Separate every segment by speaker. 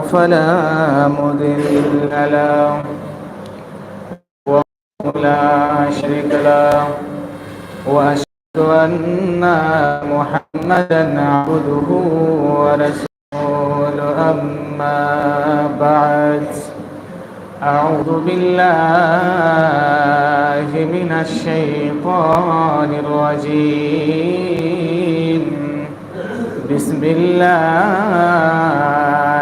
Speaker 1: فلا مضل له. ولا شريك له. وأشهد أن محمدا عبده ورسوله. أما بعد أعوذ بالله من الشيطان الرجيم. بسم الله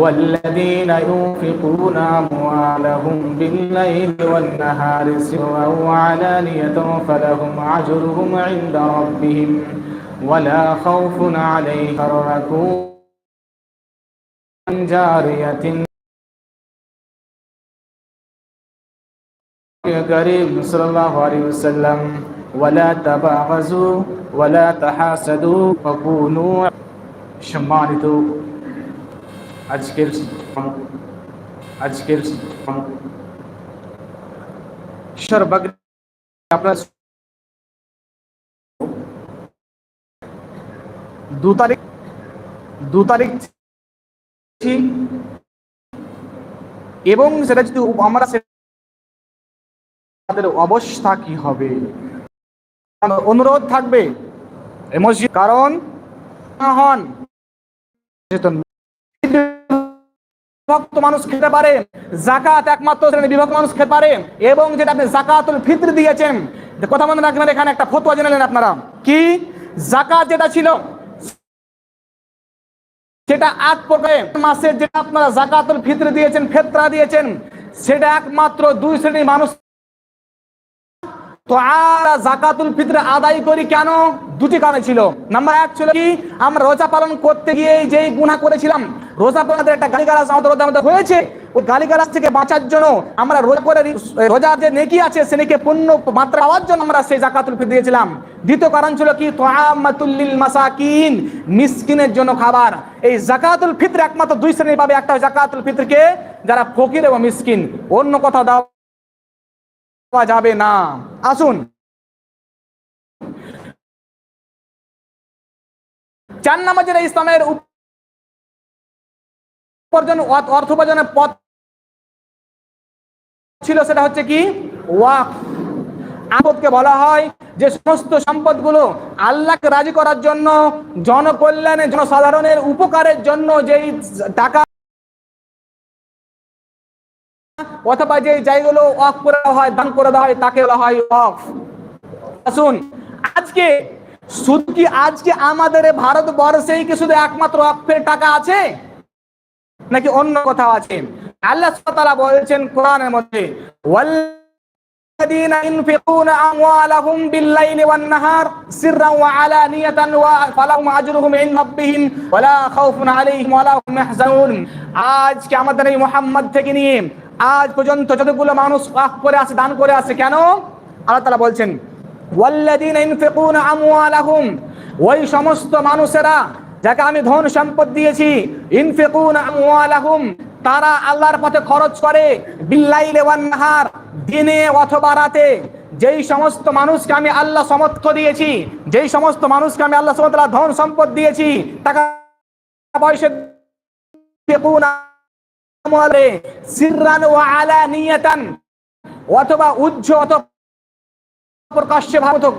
Speaker 1: والذين ينفقون أموالهم بالليل والنهار سرا وعلانية فلهم أجرهم عند ربهم ولا خوف عليهم تركوا جارية كريم صلى الله عليه وسلم ولا تباغزوا ولا تحاسدوا وكونوا সম্মানিত আজকের আজকের আপনার দু তারিখ দু তারিখ এবং সেটা যদি আমরা তাদের অবস্থা কি হবে? অনুরোধ থাকবে। কারণ হন। বিভক্ত মানুষ খেতে পারে জাকাত একমাত্র শ্রেণি বিভক্ত মানুষ খেতে পারে, এবং যেটা আপনি জাকাতুল ফিত্র দিয়েছেন কথা মনে রাখবেন এখানে একটা ফতোয়া জেনে নেন আপনারা। কি? জাকাত যেটা ছিল, সেটা আট প্রকারে মাসে যেটা আপনারা জাকাতুল ফিত্র দিয়েছেন, ফেতরা দিয়েছেন, সেটা একমাত্র দুই শ্রেণির মানুষ তো আমরা জাকাতুল ফিত্র আদায় করি কেন? দুটি কারণে ছিল। নাম্বার এক ছিল কি, আমরা রোজা পালন করতে গিয়ে যেই গুণা করেছিলাম, রোজা পালনের একটা গালিগালাজ আমাদের মধ্যে হয়েছে। ওই গালিগালাজ থেকে বাঁচার জন্য আমরা রোজা করে রোজার যে নেকি আছে সে নেকি পূর্ণ মাত্রা পাওয়ার জন্য আমরা সেই জাকাতুল ফিত্র দিয়েছিলাম। দ্বিতীয় কারণ ছিল কি তোয়ামাতুল্লিল মাসাকিন, মিসকিনের জন্য খাবার। এই জাকাতুল ফিত্র একমাত্র দুই শ্রেণি পাবে, একটা জাকাতুল ফিত্রকে, যারা ফকির এবং মিসকিন। অন্য কথা দাও যাবে না। আসুন। চার নাম্বার যেটা ইসলামের উপার্জন, অর্থ উপার্জনের পথ ছিল সেটা হচ্ছে কি? ওয়াক। আপদকে বলা হয় যে সমস্ত সম্পদগুলো আল্লাহকে রাজি করার জন্য জনকল্যাণে জনসাধারণের উপকারের জন্য যেই টাকা অথবা যে জায়গাগুলো অফ করে দেওয়া হয় দান করে দেওয়া হয় তাকে বলা হয় অফ আসুন আজকে শুধু কি আজকে আমাদের ভারতবর্ষেই কি শুধু একমাত্র অফের টাকা আছে নাকি অন্য কোথাও আছে আল্লাহ তাআলা বলছেন কোরআনের মধ্যে
Speaker 2: الذين ينفقون أموالهم بالليل والنهار سرا وعلانية فلهم أجرهم عند ربهم ولا خوف عليهم ولا هم يحزنون আজকে আমাদের এই মোহাম্মদ থেকে নিয়ে আজ পর্যন্ত যতগুলো মানুষ ওয়াক করে আছে দান করে আছে কেন? আল্লাহ তাআলা বলছেন ওই সমস্ত মানুষেরা যাকে আমি ধন সম্পদ দিয়েছি, ইনফিকুনা তারা আল্লাহর পথে খরচ করে বিল্লাইলে ওয়ান নাহার, দিনে অথবা রাতে। যেই সমস্ত মানুষকে আমি আল্লাহ সমর্থ দিয়েছি, যেই সমস্ত মানুষকে আমি আল্লাহ সমর্থ ধন সম্পদ দিয়েছি, টাকা পয়সা আমলে সিররান ওয়া আলানিয়াতান, অথবা প্রকাশ্যে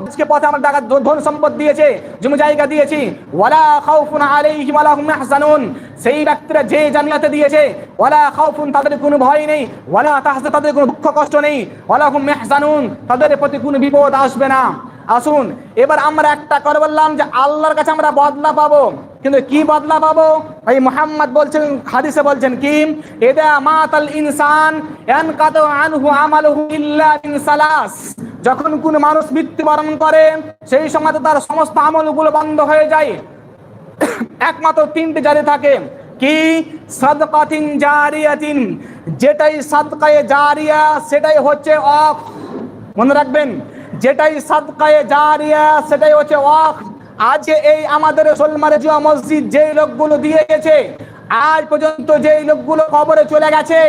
Speaker 2: আজকে পথে আমার টাকা ধন সম্পদ দিয়েছে, জমি জায়গা দিয়েছি। ওয়ালা খাউফুন আলাইহিম ওয়ালা হুম ইয়াহজানুন। সেই ব্যক্তিরা যে জান্নাতে দিয়েছে, ওয়ালা খাউফুন তাদের কোনো ভয় নেই, ওয়ালা তাহজা তাদের কোনো দুঃখ কষ্ট নেই ওয়ালা হুম ইয়াহজানুন। তাদের প্রতি কোনো বিপদ আসবে না। আসুন, এবার আমরা একটা করে বললাম যে আল্লাহর কাছে আমরা বদলা পাবো। কিন্তু কি বদলা পাবো? এই মোহাম্মদ বলছেন, হাদিসে বলছেন কি? এদা মাতাল ইনসান ইয়ানকাতু আনহু আমালুহু ইল্লা মিন সালাস। যখন কোন মানুষ মৃত্যুবরণ করে, সেই সময় তার সমস্ত আমলগুলো বন্ধ হয়ে যায়। একমাত্র তিনটি জারি থাকে। কি? সাদকাতিন জারিয়াতিন। যেটাই সাদকায়ে জারিয়া, সেটাই হচ্ছে অফ। মনে রাখবেন যেটাই সাদকায়ে জারিয়া সেটাই হচ্ছে ওয়াক। আজকে এই আমাদের সোলমারে জিয়া মসজিদ যেই লোকগুলো দিয়ে গেছে আজ পর্যন্ত যেই লোকগুলো কবরে চলে গেছে,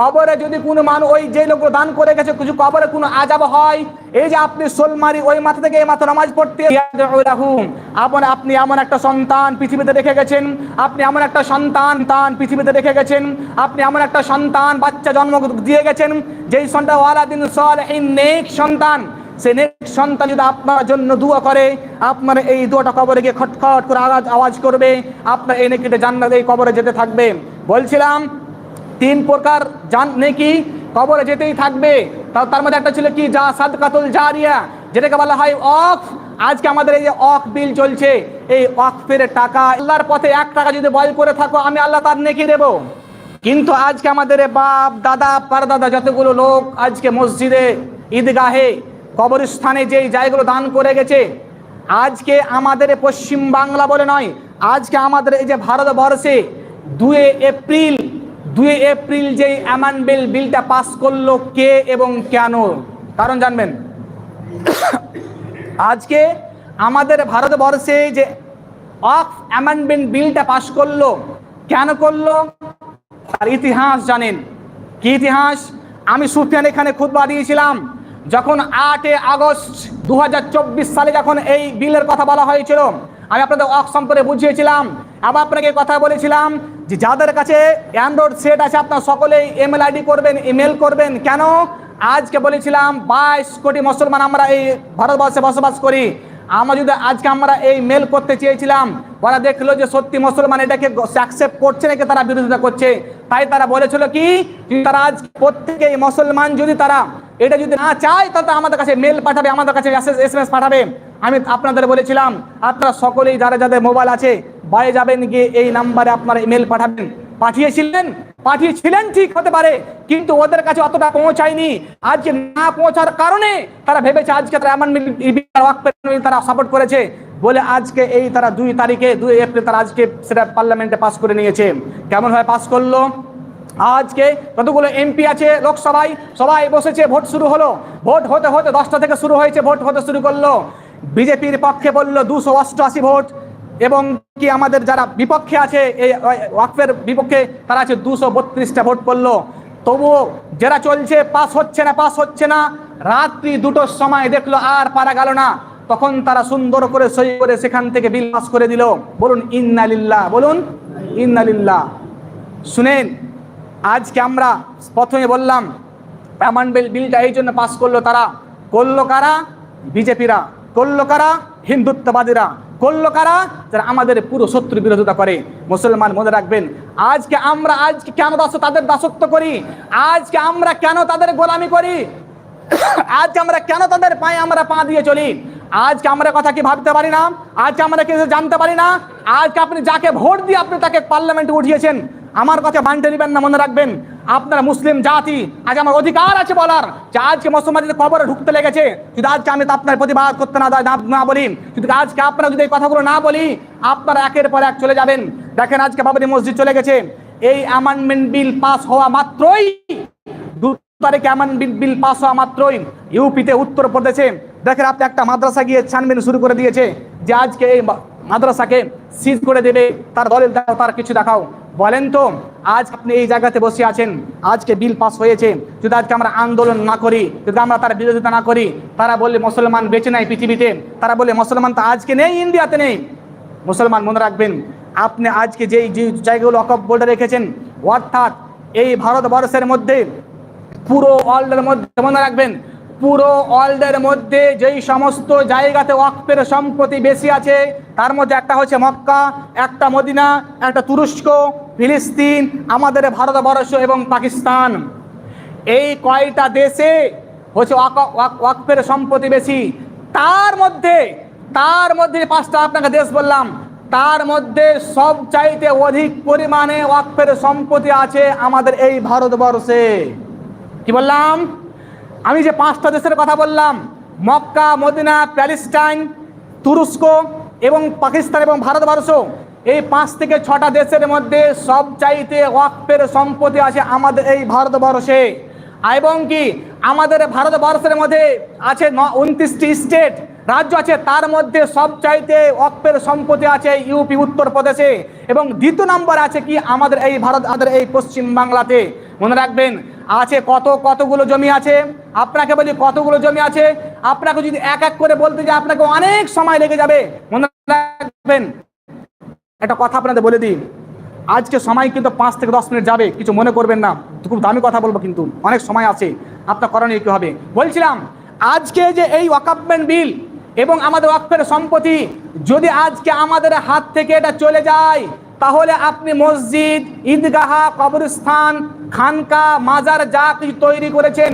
Speaker 2: কবরে যদি কোনো মানুষ ওই যে লোকগুলো দান করে গেছে, কিছু কবরে কোনো আজাব হয়, এই যে আপনি সোলমারি ওই মাথা থেকে এই মাথা নামাজ পড়তে আপন, আপনি এমন একটা সন্তান পৃথিবীতে রেখে গেছেন, আপনি এমন একটা সন্তান তান পৃথিবীতে রেখে গেছেন, আপনি এমন একটা সন্তান বাচ্চা জন্ম দিয়ে গেছেন, যেই সন্তান ওয়ালাদিন সলিহিন, নেক সন্তান। সে নেক্সট সন্তান যদি আপনার জন্য দোয়া করে, আপনার এই দোয়াটা কবরে গিয়ে খটখট করে আওয়াজ আওয়াজ করবে, আপনার এই নেকিটা জান্নাত এই কবরে যেতে থাকবে। বলছিলাম, তিন প্রকার জান, নেকি কবরে যেতেই থাকবে। তার মধ্যে একটা ছিল কি? যা সাদকাতুল জারিয়া, যেটাকে বলা হয় অফ আজকে আমাদের এই যে অফ বিল চলছে, এই অফের টাকা, আল্লাহর পথে এক টাকা যদি বয় করে থাকো, আমি আল্লাহ তার নেকি দেবো। কিন্তু আজকে আমাদের বাপ, দাদা পারদাদা যতগুলো লোক আজকে মসজিদে, ঈদগাহে কবরস্থানে যেই জায়গাগুলো দান করে গেছে, আজকে আমাদের পশ্চিম বাংলা বলে নয়, আজকে আমাদের এই যে ভারতবর্ষে দুয়ে এপ্রিল দুয়ে এপ্রিল যেই অ্যামান্ডমেন্ট বিলটা পাস করল কে এবং কেন? কারণ জানবেন, আজকে আমাদের ভারতবর্ষে যে অফ অ্যামেন্ডমেন্ট বিলটা পাশ করল, কেন করল? তার ইতিহাস জানেন। কি ইতিহাস? আমি সুফিয়ান এখানে খুতবা দিয়েছিলাম। যখন আটে আগস্ট দু হাজার চব্বিশ সালে যখন এই বিলের কথা বলা হয়েছিল, আমি আপনাদের অফ সম্পর্কে বুঝিয়েছিলাম, আবার আপনাকে কথা বলেছিলাম যে যাদের কাছে অ্যান্ড্রয়েড সেট আছে, আপনার সকলেই ইমেল আইডি করবেন ইমেল করবেন। কেন? আজকে বলেছিলাম, বাইশ কোটি মুসলমান আমরা এই ভারতবর্ষে বসবাস করি। আমরা যদি আজকে আমরা এই মেল করতে চেয়েছিলাম, ওরা দেখল যে সত্যি মুসলমান এটাকে অ্যাকসেপ্ট করছে নাকি তারা বিরোধিতা করছে। তাই তারা বলেছিল কি? তারা আজ প্রত্যেকে মুসলমান, যদি তারা এটা যদি না চায়, তাহলে আমাদের কাছে মেল পাঠাবে, আমাদের কাছে এস এম এস পাঠাবে। আমি আপনাদের বলেছিলাম, আপনারা সকলেই যারা যাদের মোবাইল আছে, বাইরে যাবেন, গিয়ে এই নাম্বারে আপনারা ইমেল পাঠাবেন। পাঠিয়েছিলেন পাঠিয়েছিলেন ঠিক হতে পারে, কিন্তু ওদের কাছে অতটা পৌঁছায়নি। আজকে না পৌঁছার কারণে তারা ভেবেছে, আজকে তারা এমন তারা সাপোর্ট করেছে। বলে আজকে এই তারা দুই তারিখে, দুই এপ্রিল তারা আজকে সেটা পার্লামেন্টে পাস করে নিয়েছে। কেমন ভাবে পাস করল? আজকে কতগুলো এমপি আছে লোকসভায়? সবাই বসেছে, ভোট শুরু হলো। ভোট হতে হতে দশটা থেকে শুরু হয়েছে, ভোট হতে শুরু করল। বিজেপির পক্ষে বলল দুশো অষ্টআশি ভোট, এবং কি আমাদের যারা বিপক্ষে আছে, এই ওয়াকফের বিপক্ষে, তারা আছে দুশো বত্রিশটা ভোট পড়ল তবুও যারা চলছে, পাস হচ্ছে না, পাস হচ্ছে না। রাত্রি দুটোর সময় দেখল আর পারা গেল না। তখন তারা সুন্দর করে সই করে সেখান থেকে বিল পাস করে দিল। বলুন, ইন্নালিল্লাহ বলুন, ইন্নালিল্লাহ। শুনেন আজকে আমরা প্রথমে বললাম অ্যামান্ডমেন্ট বিলটা এই জন্য পাস করল তারা। করল কারা? বিজেপিরা। করল কারা? হিন্দুত্ববাদীরা। করল কারা? যারা আমাদের পুরো শত্রু বিরোধিতা করে। মুসলমান মনে রাখবেন, আজকে আমরা আজকে কেন দাস তাদের দাসত্ব করি? আজকে আমরা কেন তাদের গোলামি করি? আজকে আমরা কেন তাদের পায়ে আমরা পা দিয়ে চলি? আজকে আমরা কথা কি ভাবতে পারি না? আজকে আমরা কিছু জানতে পারি না? আজকে আপনি যাকে ভোট দিয়ে আপনি তাকে পার্লামেন্টে উঠিয়েছেন আমার কথা মানতে নিবেন না, মনে রাখবেন। আপনারা মুসলিম জাতি, আজ আমার অধিকার আছে বলার। যে আজকে মুসলমান যদি কবরে ঢুকতে লেগেছে, যদি আজকে আমি তো আপনার প্রতিবাদ করতে না না- বলি, যদি আজকে আপনারা যদি এই কথাগুলো না বলি, আপনারা একের পর এক চলে যাবেন। দেখেন আজকে বাবরি মসজিদ চলে গেছে। এই অ্যামেন্ডমেন্ট বিল পাস হওয়া মাত্রই, দু তারিখে এমন বিল পাস হওয়া মাত্রই ইউপিতে উত্তর প্রদেশে দেখেন আপনি একটা মাদ্রাসা গিয়ে ছানবিন শুরু করে দিয়েছে যে আজকে এই মাদ্রাসাকে সিজ করে দেবে, তার দলিল দেখাও, তার কিছু দেখাও। বলেন তো, আজ আপনি এই জায়গাতে বসে আছেন, আজকে বিল পাস হয়েছে, যদি আজকে আমরা আন্দোলন না করি, যদি আমরা তার বিরোধিতা না করি, তারা বললে মুসলমান বেঁচে নাই পৃথিবীতে, তারা বলে মুসলমান তো আজকে নেই, ইন্ডিয়াতে নেই। মুসলমান মনে রাখবেন, আপনি আজকে যেই জায়গাগুলো অকপ বোর্ডে রেখেছেন, অর্থাৎ এই ভারতবর্ষের মধ্যে, পুরো ওয়ার্ল্ডের মধ্যে মনে রাখবেন পুরো ওয়ার্ল্ডের মধ্যে যেই সমস্ত জায়গাতে ওয়াকফের সম্পত্তি বেশি আছে, তার মধ্যে একটা হচ্ছে মক্কা, একটা মদিনা, একটা তুরস্ক, ফিলিস্তিন, আমাদের ভারতবর্ষ এবং পাকিস্তান। এই কয়টা দেশে হচ্ছে ওয়াক- ওয়াক- ওয়াকফের সম্পত্তি বেশি? তার মধ্যে তার মধ্যে পাঁচটা আপনাকে দেশ বললাম, তার মধ্যে সব চাইতে অধিক পরিমাণে ওয়াকফের সম্পত্তি আছে আমাদের এই ভারতবর্ষে। কি বললাম? আমি যে পাঁচটা দেশের কথা বললাম, মক্কা, মদিনা, প্যালেস্টাইন, তুরস্ক এবং পাকিস্তান এবং ভারতবর্ষ, এই পাঁচ থেকে ছটা দেশের মধ্যে সব চাইতে ওয়াকফের সম্পত্তি আছে আমাদের এই ভারতবর্ষে। এবং কি আমাদের ভারতবর্ষের মধ্যে আছে উনত্রিশটি স্টেট। রাজ্য আছে, তার মধ্যে সব চাইতে অক্পের সম্পত্তি আছে ইউপি উত্তর প্রদেশে এবং দ্বিতীয় নম্বর আছে কি? আমাদের এই ভারত, আমাদের এই পশ্চিম বাংলাতে। মনে রাখবেন, আছে কত, কতগুলো জমি আছে? আপনাকে বলি কতগুলো জমি আছে? আপনাকে যদি এক এক করে বলতে যে আপনাকে অনেক সময় লেগে যাবে। মনে রাখবেন, একটা কথা আপনাদের বলে দিই। আজকে সময় কিন্তু পাঁচ থেকে দশ মিনিট যাবে, কিছু মনে করবেন না। খুব দামি কথা বলব কিন্তু, অনেক সময় আছে। আপনার করণীয় কি হবে? বলছিলাম, আজকে যে এই ওয়াকাপমেন্ট বিল এবং আমাদের ওয়াকফের সম্পত্তি, যদি আজকে আমাদের হাত থেকে এটা চলে যায়, তাহলে আপনি মসজিদ, ঈদগাহ, কবরস্থান, খানকা, মাজার যা কিছু তৈরি করেছেন,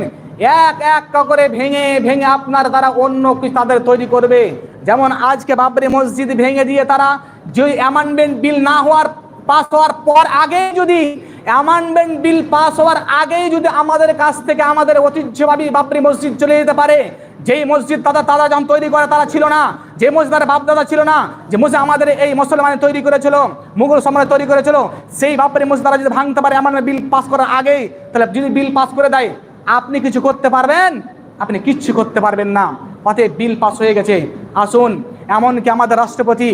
Speaker 2: এক এক করে ভেঙে ভেঙে আপনার তারা অন্য কিছু তাদের তৈরি করবে। যেমন আজকে বাবরি মসজিদ ভেঙে দিয়ে তারা যে অ্যামেন্ডমেন্ট বিল না হওয়ার পাস হওয়ার পর আগে যদি অ্যামেন্ডমেন্ট বিল পাস হওয়ার আগেই যদি আমাদের কাছ থেকে আমাদের ঐতিহ্যবাহী বাবরি মসজিদ চলে যেতে পারে, যেই মসজিদ তারা তারা যখন তৈরি করে তারা ছিল না, যে মসজিদ তার বাপদাদা ছিল না, যে মসজিদ আমাদের এই মুসলমান তৈরি করেছিল, মুঘল সম্রাট তৈরি করেছিল, সেই বাপরি মসজিদ তারা যদি ভাঙতে পারে আমার বিল পাস করার আগেই, তাহলে যদি বিল পাস করে দেয়, আপনি কিছু করতে পারবেন? আপনি কিচ্ছু করতে পারবেন না। অতএব বিল পাস হয়ে গেছে। আসুন, এমনকি আমাদের রাষ্ট্রপতি,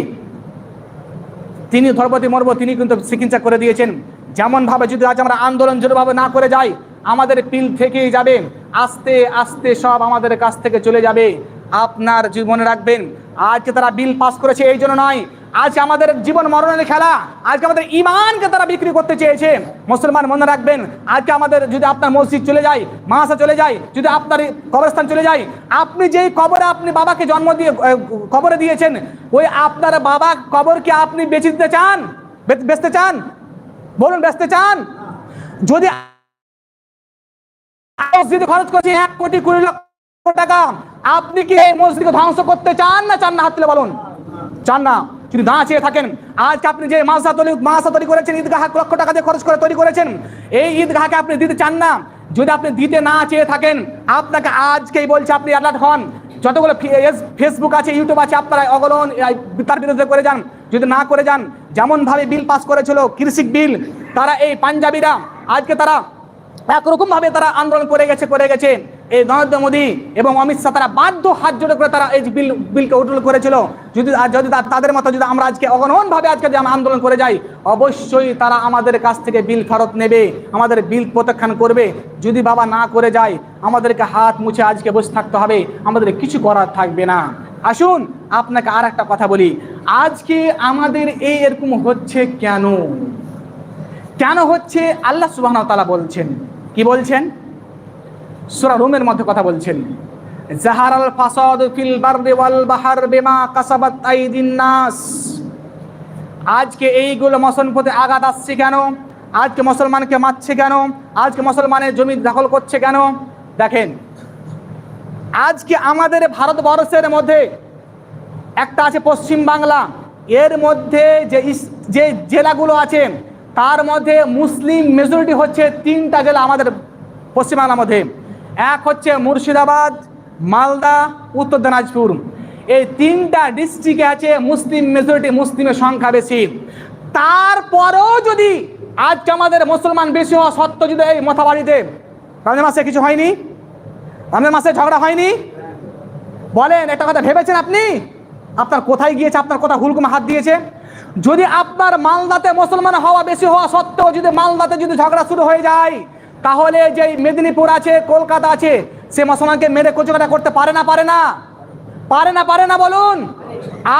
Speaker 2: তিনি দ্রৌপদী মুর্মু তিনি কিন্তু চিকিৎসা করে দিয়েছেন। যেমনভাবে যদি আজ আমরা আন্দোলন জোরভাবে না করে যাই, আমাদের পিল থেকেই যাবে। আস্তে আস্তে সব আমাদের কাছ থেকে চলে যাবে। আপনার জীবনে রাখবেন, আজকে তারা বিল পাস করেছে এই জন্য নয়। আজকে আমাদের জীবন মরণের খেলা, আজকে আমাদের ইমানকে তারা বিক্রি করতে চেয়েছে। মুসলমান মনে রাখবেন, আজকে আমাদের যদি আপনার মসজিদ চলে যায় মাসা চলে যায়, যদি আপনার কবরস্থান চলে যায়, আপনি যেই কবরে আপনি বাবাকে জন্ম দিয়ে কবরে দিয়েছেন, ওই আপনার বাবা কবরকে আপনি বেঁচে দিতে চান বেচতে চান? বলুন বেচতে চান? যদি মসজিদে খরচ করছি এক কোটি কুড়ি লক্ষ টাকা, আপনি কি এই মসজিদকে ধ্বংস করতে চান না চান না? হাত তুলে বলুন। চান না। যদি না চেয়ে থাকেন, আজকে আপনি যে মাসা তৈরি মাসা তৈরি করেছেন, ঈদগাহ লক্ষ টাকা দিয়ে খরচ করে তৈরি করেছেন, এই ঈদগাহকে আপনি দিতে চান না। যদি আপনি দিতে না চেয়ে থাকেন, আপনাকে আজকেই বলছে আপনি অ্যালার্ট হন। যতগুলো ফেসবুক আছে ইউটিউব আছে, আপনারা অগলন তার বিরুদ্ধে করে যান। যদি না করে যান যেমনভাবে বিল পাস করেছিল কৃষি বিল, তারা এই পাঞ্জাবিরা, আজকে তারা একরকম ভাবে তারা আন্দোলন করে গেছে করে গেছে। এই নরেন্দ্র মোদী এবং অমিত শাহ, তারা বাধ্য হাত জোড়ে করে তারা এই বিল, বিলকে উঠল করেছিল। যদি যদি তাদের মতো যদি আমরা আজকে অগণন ভাবে আজকে যদি আমরা আন্দোলন করে যাই, অবশ্যই তারা আমাদের কাছ থেকে বিল ফেরত নেবে, আমাদের বিল প্রত্যাখ্যান করবে। যদি বাবা না করে যায়, আমাদেরকে হাত মুছে আজকে বসে থাকতে হবে, আমাদের কিছু করার থাকবে না। আসুন, আপনাকে আর একটা কথা বলি। আজকে আমাদের এই এরকম হচ্ছে কেন? কেন হচ্ছে? আল্লাহ সুবাহ তালা বলছেন। কি বলছেন? সুরা রুমের মধ্যে কথা বলছেন। জাহারাল ফাসাদ ফিল বারদি ওয়াল বাহার বিমা কাসাবাত আইদিন নাস। আজকে এইগুলো মুসলমান প্রতি আঘাত আসছে কেন? আজকে মুসলমানকে মারছে কেন? আজকে মুসলমানের জমি দখল করছে কেন? দেখেন আজকে আমাদের ভারতবর্ষের মধ্যে একটা আছে পশ্চিম বাংলা। এর মধ্যে যে যে জেলাগুলো আছে, তার মধ্যে মুসলিম মেজরিটি হচ্ছে তিনটা জেলা আমাদের পশ্চিমবাংলার মধ্যে। এক হচ্ছে মুর্শিদাবাদ, মালদা, উত্তর দিনাজপুর। এই তিনটা ডিস্ট্রিক্টে আছে মুসলিম মেজরিটি মুসলিমের সংখ্যা বেশি। তারপরেও যদি আজকে আমাদের মুসলমান বেশি হওয়া সত্ত্বেও যদি এই মথাবাড়িতে রমজান মাসে কিছু হয়নি? রমজান মাসে ঝগড়া হয়নি? বলেন, একটা কথা ভেবেছেন আপনি? আপনার কোথায় গিয়েছে, আপনার কোথায় হুলকুম হাত দিয়েছে? যদি আপনার মালদাতে মুসলমান হওয়া বেশি হওয়া সত্ত্বেও যদি মালদাতে যদি ঝগড়া শুরু হয়ে যায়, তাহলে যে মেদিনীপুর আছে, কলকাতা আছে, সে মুসলমানকে মেরে কোচকাটা করতে পারে না পারে না? পারে না পারে না, বলুন।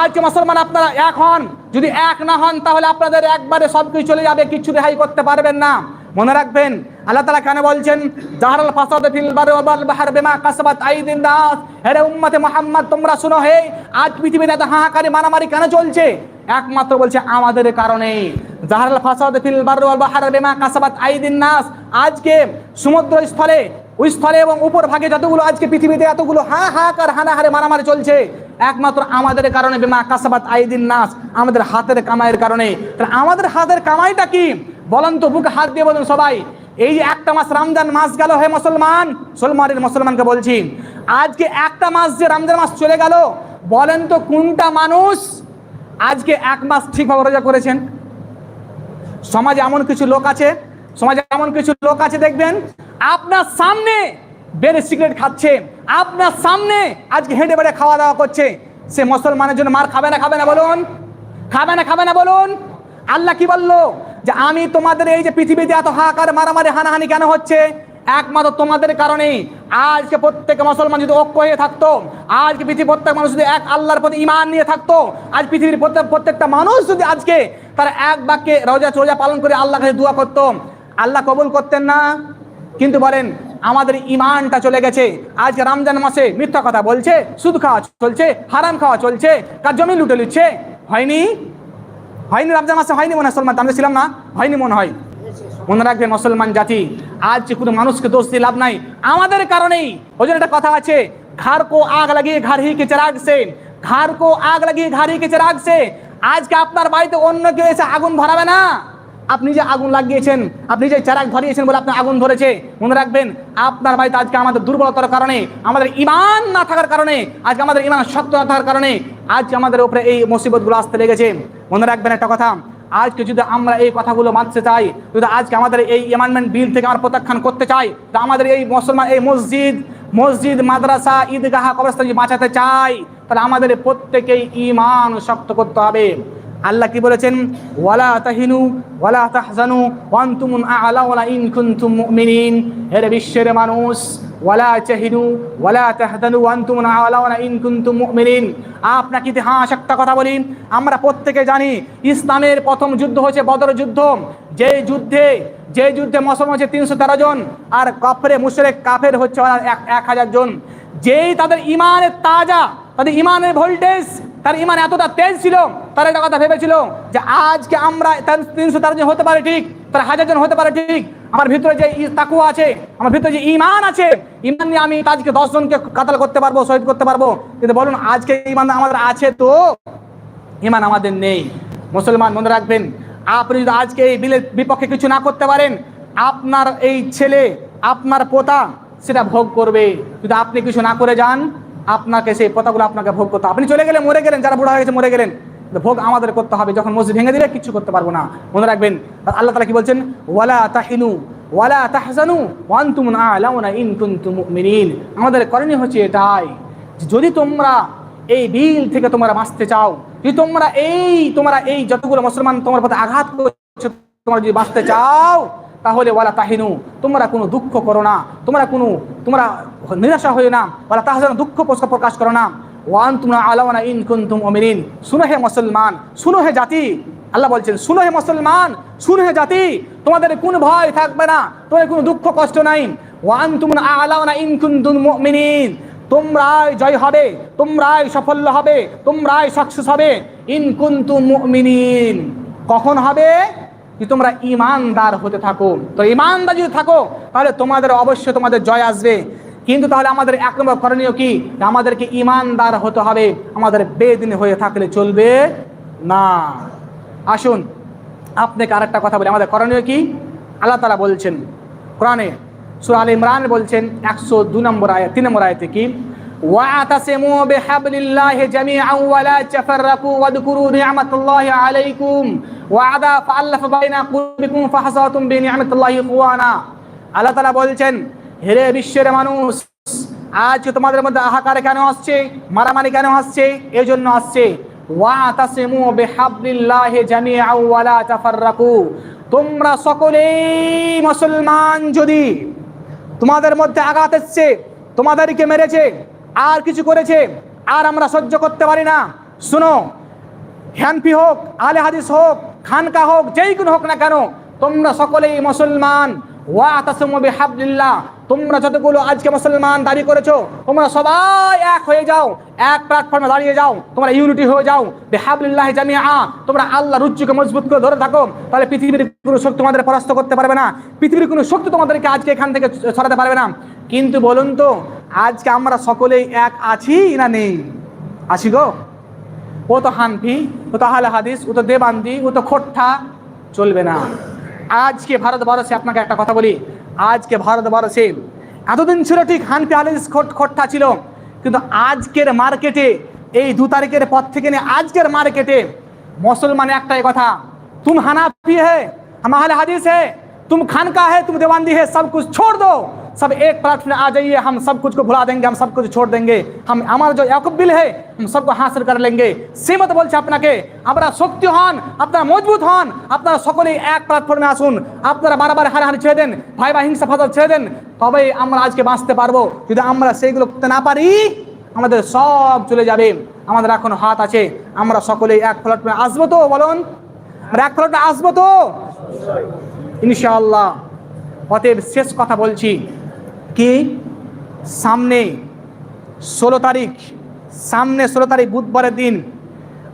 Speaker 2: আজ মুসলমান আপনারা এক হন, যদি এক না হন, তাহলে আপনাদের একবারে সব কিছু চলে যাবে কিছু রেহাই করতে পারবেন না। মনে রাখবেন আল্লাহ তালা কেন বলছেন, জাহারাল ফাসাদ ফিল বারি ওয়াল বাহর বিমা কাসাবাত আইদিন নাস হে উম্মতে মুহাম্মদ, তোমরা শুনো হে, আজ পৃথিবীতে এত হাহাকারি মারামারি কেন চলছে? একমাত্র বলছে আমাদের কারণে জাহারাল ফাসাদ ফিল বারি ওয়াল বাহর বিমা কাসাবাত আইদিন নাস। আজকে সমুদ্র স্থলে ওই স্থলে এবং উপর ভাগে যতগুলো আজকে পৃথিবীতে এতগুলো হা হাহাকার, হানাহারে মারামারি চলছে, একমাত্র আমাদের কারণে বিমা কাসাবাত আইদিন নাস, আমাদের হাতের কামাইয়ের কারণে। আমাদের হাতের কামাইটা কি? বলেন তো, বুকে হাত দিয়ে বলুন সবাই। এই যে একটা মাস রমজান মাস গেল হে মুসলমান, মুসলমানের মুসলমানকে বলছি, আজকে একটা মাস যে রমজান মাস চলে গেল, বলেন তো কোনটা মানুষ আজকে এক মাস ঠিকভাবে রোজা করেছেন? সমাজে এমন কিছু লোক আছে, সমাজে এমন কিছু লোক আছে, দেখবেন, আপনার সামনে বেড়ে সিগারেট খাচ্ছে, আপনার সামনে আজকে হেঁটে বেড়ে খাওয়া দাওয়া করছে, সে মুসলমানের জন্য মার খাবে না খাবে না, বলুন, খাবে না খাবে না, বলুন, আল্লাহ কি বলল? যে আমি তোমাদের এই যে পৃথিবীতে এত হাহাকার, মারামারি, হানাহানি কেন হচ্ছে? একমাত্র তোমাদের কারণে আজকে প্রত্যেক মুসলমান যদি ঐক্য হয়ে থাকতো, আজকে পৃথিবীর প্রত্যেক মানুষ যদি এক আল্লাহর প্রতি ইমান নিয়ে থাকতো, আজ পৃথিবীর প্রত্যেক, প্রত্যেকটা মানুষ যদি আজকে তারা এক বাক্যে রোজা চোজা পালন করে আল্লাহ কাছে দোয়া করতো, আল্লাহ কবুল করতেন না? কিন্তু বলেন, আমাদের ইমানটা চলে গেছে। আজকে রমজান মাসে মিথ্যা কথা বলছে, সুদ খাওয়া চলছে, হারাম খাওয়া চলছে, কার জমি লুটে লুটছে? হয়নি? হয়নি রমজান মাসে, হয়নি মনে হয় সলমান আমরা ছিলাম না। হয়নি মনে হয়। মনে রাখবেন, মুসলমান জাতি, আজ যে কোনো মানুষকে দোষ দিয়ে লাভ নাই। আমাদের কারণেই, ওই জন্য একটা কথা আছে ঘর কো আগ লাগিয়ে ঘর হি কে চেরাগ সে ঘর কো আগ লাগিয়ে ঘর হি কে চেরাগ সে আজকে আপনার বাড়িতে অন্য কেউ এসে আগুন ভরাবে না। আপনি যে আগুন লাগিয়েছেন, আপনি যে চারাক ধরিয়েছেন বলে আপনার আগুন ধরেছে, মনে রাখবেন, আপনার বাড়িতে আজকে আমাদের দুর্বলতার কারণে, আমাদের ইমান না থাকার কারণে, আজকে আমাদের ইমান শক্ত না থাকার কারণে, আজকে আমাদের উপরে এই মুসিবতগুলো আসতে লেগেছে। মনে রাখবেন একটা কথা, আজকে যদি আমরা এই কথাগুলো মানতে চাই, যদি আজকে আমাদের এই অ্যামেন্ডমেন্ট বিল থেকে আমরা প্রত্যাখ্যান করতে চাই তো আমাদের এই মুসলমান, এই মসজিদ মসজিদ, মাদ্রাসা, ঈদগাহ কবরস্থান যদি বাঁচাতে চাই, তাহলে আমাদের প্রত্যেকেই ইমান শক্ত করতে হবে। আল্লাহ কি বলেছেন? ওয়ালা তাহিনু, ওয়ালা তাহজানু ওয়ান্তুম আ'লাউনা ইন কুনতুম মুমিনিন। হে বিশ্বের মানুষ, ওয়ালা তাহিনু, ওয়ালা তাহজানু ওয়ান্তুম আ'লাউনা ইন কুনতুম মুমিনিন। আপনাকে ইতিহাস একটা কথা বলি, আমরা প্রত্যেকে জানি ইসলামের প্রথম যুদ্ধ হচ্ছে বদর যুদ্ধ। যে যুদ্ধে যে যুদ্ধে মুসলমান হচ্ছে তিনশো তেরো জন, আর কফরে, মুশরেক, কাফের হচ্ছে এক হাজার জন। যেই তাদের ইমানের তাজা, তাদের ইমানের ভোল্টেজ তার ইমান এতটা তেজ ছিল, তারা একটা কথা ভেবেছিল যে আজকে আমরা তিনশো তেরো হতে পারে ঠিক, তার হাজার জন হতে পারে ঠিক, আমার ভিতরে যে তাকুয়া আছে, আমার ভিতরে যে ইমান আছে, ইমান নিয়ে আমি আজকে দশ জনকে কাতাল করতে পারব, শহীদ করতে পারব। কিন্তু বলুন, আজকে ইমান আমাদের আছে তো? ইমান আমাদের নেই। মুসলমান মনে রাখবেন, আপনি যদি আজকে এই বিলের বিপক্ষে কিছু না করতে পারেন, আপনার এই ছেলে, আপনার পোতা, সেটা ভোগ করবে। যদি আপনি কিছু না করে যান আপনাকে, সেই পোতাগুলো আপনাকে ভোগ করতে আপনি চলে গেলে মরে গেলেন, যারা বুড়া হয়ে গেছে মরে গেলেন। ভোগ আমাদের করতে হবে, যখন মসজিদ ভেঙে দিলে কিছু করতে পারব না। মনে রাখবেন আল্লাহ তালা কি বলছেন? ওয়ালা তাহিনু, ওয়ালা তাহজানু ওয়ান্তুম আ'লাউনা ইন কুনতুম মুমিনিন। আমাদের করণীয় হচ্ছে এটাই যদি তোমরা এই বিল থেকে তোমরা বাঁচতে চাও, যদি তোমরা এই তোমরা এই যতগুলো মুসলমান তোমার প্রতি আঘাত করছ, তোমরা যদি বাঁচতে চাও তাহলে ওয়ালা তাহিনু, তোমরা কোনো দুঃখ করো না। তোমরা কোনো, তোমরা নিরাশা হয়ে না। ওয়ালা তাহজান দুঃখ প্রকাশ- করো না। ওয়ান তোমরা আলাওয়ানা ইন কুনতুম মুমিনিন শুনো হে মুসলমান, শুনো হে জাতি। আল্লাহ বলছেন, শুনো হে মুসলমান, শুনো হে জাতি। তোমাদের কোনো ভয় থাকবে না। তোমাদের কোনো দুঃখ কষ্ট নাই। ওয়ান তোমরা আলাওয়ানা ইন কুনতুম মুমিনিন। তোমরাই জয় হবে, তোমরাই সাফল্য হবে, তোমরাই সাকসেস হবে। ইন কুন্তু মুমিনিন। কখন হবে? যে তোমরা ইমানদার হতে থাকো। তো ইমানদার যদি থাকো, তাহলে তোমাদের অবশ্যই তোমাদের জয় আসবে। কিন্তু তাহলে আমাদের এক নম্বর করণীয় কি? আমাদেরকে ইমানদার হতে হবে। আমাদের বেদিন হয়ে থাকলে চলবে না। আসুন, আপনাকে আরেকটা কথা বলি। আমাদের করণীয় কি? আল্লাহ তালা বলছেন, কোরআনে সুরা আল ইমরান বলছেন, একশো দু নম্বর আয়াত, তিন নম্বর আয়াতে কি? واعتصموا بحبل الله جميعا ولا تفرقوا واذكروا نعمة الله عليكم وعدا فألف بين قلوبكم فحصلتم بنعمة الله إخوانا আল্লাহ তালা বলছেন হেরে বিশ্বের মানুষ আজ তোমাদের মধ্যে আহাকার কেন আসছে মারামারি কেন আসছে এই জন্য আসছে ওয়াতাসিমু বিহাবলিল্লাহি জামিআন ওয়ালা তাফাররাকু তোমরা সকলেই মুসলমান যদি তোমাদের মধ্যে আঘাত এসছে তোমাদেরকে মেরেছে আর কিছু করেছে, আর আমরা সহ্য করতে পারি না। শুনো, হ্যানফি হোক, আলে হাদিস হোক, খানকা হোক, যেই কোনো হোক না কেন, তোমরা সকলেই মুসলমান। ওয়া তাসমু বিহাবলিল্লাহ, তোমরা যতগুলো আজকে মুসলমান দাবি করেছ, তোমরা সবাই এক হয়ে যাও, এক প্ল্যাটফর্মে দাঁড়িয়ে যাও, তোমরা ইউনিটি হয়ে যাও। বিহাবলিল্লাহ জামিআ, তোমরা আল্লাহ রুজ্জুকে মজবুত করে ধরে থাকো, তাহলে পৃথিবীর কোনো শক্তি তোমাদের পরাস্ত করতে পারবে না। পৃথিবীর কোনো শক্তি তোমাদেরকে আজকে এখান থেকে সরাতে পারবে না। কিন্তু বলুন তো আজকে আমরা সকলেই এক আছি না নেই? আছি গো। ও তো হানফি, ও তো আহলে হাদিস, ও তো দেবান্দি, ও তো খোট্টা, চলবে না। আজকে ভারতবর্ষে আপনাকে একটা কথা বলি, আজকে ভারতবর্ষে এতদিন ছিল ঠিক হানফি খোট খোট্টা ছিল, কিন্তু আজকের মার্কেটে, এই দু তারিখের পর থেকে নিয়ে আজকের মার্কেটে মুসলমান একটাই কথা, তুম হানাফি হে হামাহালে হাদিস হে, তুম খানকা হে, তুমি দেবান্দি হে, সব কিছু ছোড় দো सब एक प्लेटफॉर्म में आ जाइए हम सब कुछ को भुला देंगे हम सब कुछ छोड़ देंगे हम हमारा जो याकुबिल है हम सबको हासिल कर लेंगे শ্রীমত বলছে আপনাকে আপনারা শক্তি হন আপনারা মজবুত হন আপনারা সকলেই এক প্ল্যাটফর্মে আসুন আপনারা বারবার হারাহারি ছেড়ে দেন ভাই বা হিংসা ফাসাদ ছেড়ে দেন তবেই আমরা আজকে বাঁচতে পারবো যদি আমরা সেইগুলো করতে না পারি আমাদের সব চলে যাবে আমাদের এখনো হাত আছে আমরা সকলেই এক প্ল্যাটফর্মে আসবো তো বলুন আমরা এক প্ল্যাটফর্মে আসবো তো ইনশাআল্লাহ অতএব শেষ কথা বলছি কি? সামনে ষোলো তারিখ, সামনে ষোলো তারিখ বুধবারের দিন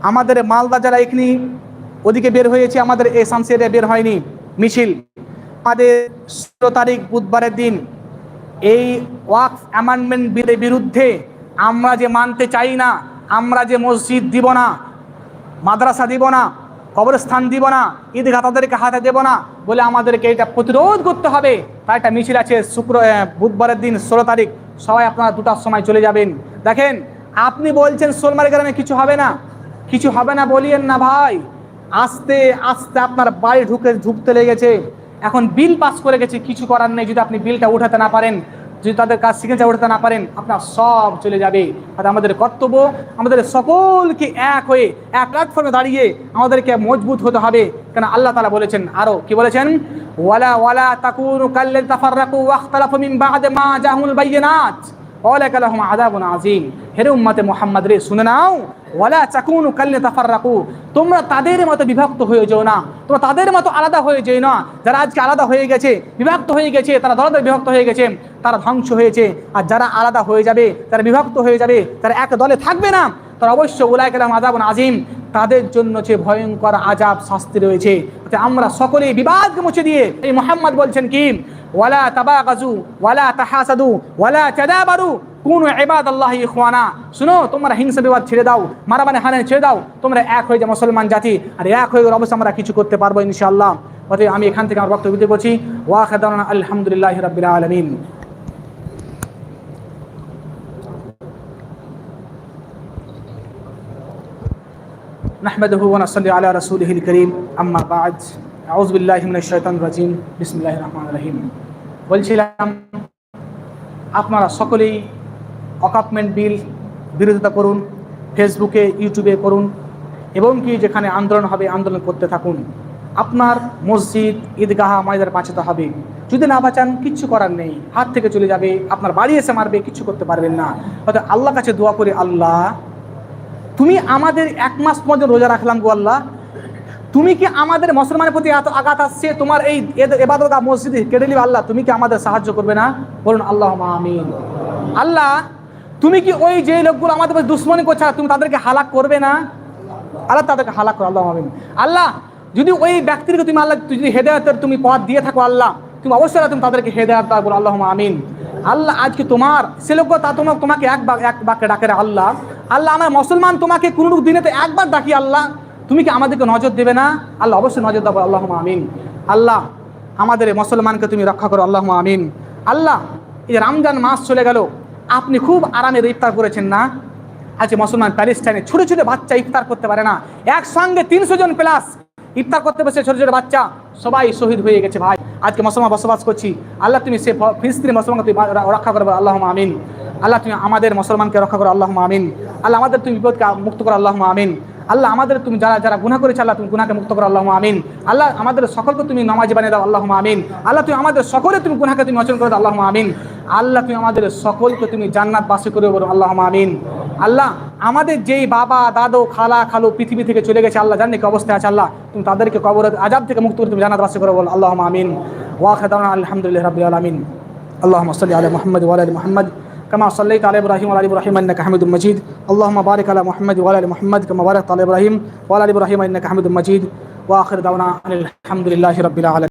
Speaker 2: আমাদের মালদা যারা এখানে ওদিকে বের হয়েছে, আমাদের এই সামসিয়ারে বের হয়নি মিছিল। আমাদের ষোলো তারিখ বুধবারের দিন এই ওয়াক্স অ্যামেন্ডমেন্ট বিলের বিরুদ্ধে আমরা যে মানতে চাই না, আমরা যে মসজিদ দিব না, মাদ্রাসা দিব না কবরস্থান দিব না, ঈদগাহ তাদেরকে হাতে দেব না বলে আমাদেরকে এটা প্রতিরোধ করতে হবে। তাই একটা মিছিল আছে, শুক্র বুধবারের দিন ষোলো তারিখ, সবাই আপনারা দুটার সময় চলে যাবেন। দেখেন, আপনি বলছেন সোলমারি গ্রামে কিছু হবে না। কিছু হবে না বলিয়েন না ভাই। আস্তে আস্তে আপনার বাড়ি ঢুকে, ঢুকতে লেগেছে। এখন বিল পাস করে গেছে, কিছু করার নেই যদি আপনি বিলটা উঠাতে না পারেন। যদি তাদের কাজ সিগনেচার উঠতে না পারেন, আপনার সব চলে যাবে। আর আমাদের কর্তব্য, আমাদের সকলকে এক হয়ে, এক প্ল্যাটফর্মে দাঁড়িয়ে আমাদেরকে মজবুত হতে হবে। কেন আল্লাহ তালা বলেছেন আরও কি বলেছেন? ওয়ালা ওয়ালা তাকুন কাল্লেন তাফার তাফাররাকু ওয়াখতালাফু মিন বা'দে মা জাহুল বাইয়িনাত। ওয়ালাকা লাহুম আযাবুন আযীম। হে উম্মতে মুহাম্মদ রে, শুনে নাও। ওয়ালা তাকুনু কাল্লা তাফাররাকু তোমরা তাদের মতো বিভক্ত হয়ে যেও না। তোমরা তাদের মতো আলাদা হয়ে যেও না। যারা আজকে আলাদা হয়ে গেছে, বিভক্ত হয়ে গেছে, তারা দলে দলে বিভক্ত হয়ে গেছে, তারা ধ্বংস হয়েছে। আর যারা আলাদা হয়ে যাবে তারা বিভক্ত হয়ে যাবে, তারা এক দলে থাকবে না। তারা অবশ্য উলাই কালাম আজাবুন আজিম তাদের জন্য যে ভয়ঙ্কর আজাব শাস্তি রয়েছে আমরা সকলেই বিবাদকে মুছে দিয়ে, এই মোহাম্মদ বলছেন কি ওয়ালা তাবাগাজু ওয়ালা তাহাসাদু ওয়ালা তাদাবারু কুনু ইবাদাল্লাহি ইখওয়ানা শুনো তোমরা হিংসা বিবাদ ছেড়ে দাও মারামারি হানে ছেড়ে দাও তোমরা এক হয়ে যাও মুসলমান জাতি আর এক হয়ে গেলে অবশ্যই আমরা কিছু করতে পারবো ইনশাআল্লাহ অতএব আমি এখান থেকে আমার বক্তব্য দিতে বলছি ওয়া খাদানা আলহামদুলিল্লাহি রাব্বিল আলামিন نحمده ونصلي على رسوله الكريم أما بعد أعوذ بالله من الشيطان الرجيم بسم الله الرحمن الرحيم বলছিলাম, আপনারা সকলেই অকাপমেন্ট বিল বিরোধিতা করুন, ফেসবুকে, ইউটিউবে করুন, এবং কি যেখানে আন্দোলন হবে, আন্দোলন করতে থাকুন। আপনার মসজিদ, ঈদগাহ মাইদার বাঁচাতে হবে। যদি না বাঁচান, কিচ্ছু করার নেই। হাত থেকে চলে যাবে, আপনার বাড়ি এসে মারবে কিছু করতে পারবেন না। হয়তো আল্লাহ কাছে দোয়া করে, আল্লাহ, তুমি আমাদের এক মাস পর্যন্ত রোজা রাখলাম গো আল্লাহ তুমি কি আমাদের মুসলমানের প্রতি এত আঘাত আসছে? তোমার এই এবাদত মসজিদে কেটে নিবে আল্লাহ, তুমি কি আমাদের সাহায্য করবে না? বলুন আল্লাহ আমিন। আল্লাহ, তুমি কি ওই যে লোকগুলো আমাদের দুশ্মনী করছে, তুমি তাদেরকে হালাক করবে না? আল্লাহ তাদেরকে হালাক করো আল্লাহ আমিন। আল্লাহ, যদি ওই ব্যক্তিকে তুমি আল্লাহ যদি হেদায়তের তুমি পথ দিয়ে থাকো, আল্লাহ, তুমি অবশ্যই তুমি তাদেরকে হেদায়ত দাও বলো আল্লাহ আমিন। আল্লাহ, আজকে তোমার, সে লোক তা তোমার তোমাকে এক বাক এক বাক্যে ডাকে আল্লাহ। আল্লাহ, আমার মুসলমান তোমাকে কোনো দিনে তো একবার ডাকি, আল্লাহ। তুমি কি আমাদেরকে নজর দেবে না? আল্লাহ অবশ্যই নজর দেবো আল্লাহ আমিন। আল্লাহ, আমাদের মুসলমানকে তুমি রক্ষা করো আল্লাহ আমিন। আল্লাহ, এই রমজান মাস চলে গেল, আপনি খুব আরামে ইফতার করেছেন না? আজকে মুসলমান প্যালেস্টাইনে ছোট ছোট বাচ্চা ইফতার করতে পারে না। একসঙ্গে তিনশো জন প্লাস ইফতার করতে বসে ছোট ছোট বাচ্চা, সবাই শহীদ হয়ে গেছে ভাই। আজকে মুসলমান বসবাস করছি। আল্লাহ, তুমি সে ফিলিস্তিনি মুসলমানকে তুমি রক্ষা করবে আল্লাহ আমিন। আল্লাহ, তুমি আমাদের মুসলমানকে রক্ষা করো আল্লাহ আমিন। আল্লাহ, আমাদের তুমি বিপদকে মুক্ত করো আল্লাহ আমিন। আল্লাহ আমাদের তুমি যারা যারা গুণা করেছে আল্লাহ তুমি গুণাকে মুক্ত করো আল্লাহ আমিন। আল্লাহ আমাদের সকলকে তুমি নামাজ বানিয়ে দাও আল্লাহ আমিন। আল্লাহ তুমি আমাদের সকলে তুমি গুণাকে তুমি অচন করে দাও আল্লাহ আমিন। আল্লাহ তুমি আমাদের সকলকে তুমি জান্নাত বাসি করে বলো আল্লাহ আমিন। আল্লাহ আমাদের যেই বাবা, দাদু, খালা, খালু পৃথিবী থেকে চলে গেছে, আল্লাহ জানি কি অবস্থায় আছে, আল্লাহ? তুমি তাদেরকে কবর আজাব থেকে মুক্ত করে তুমি জান্নাত বাসি করে বলো আল্লাহ আমিন। ওয়াখাদ আলহামদুলিল্লাহ রাবিআ আলমিন। আল্লাহ মসলি আল মহম্মদ ওয়াল মহম্মদ। كما صليت على إبراهيم وعلى إبراهيم إنك حميد مجيد. اللهم بارك على محمد وعلى آل محمد كما باركت على إبراهيم وعلى إبراهيم إنك حميد مجيد. وآخر دعوانا أن الحمد لله رب العالمين.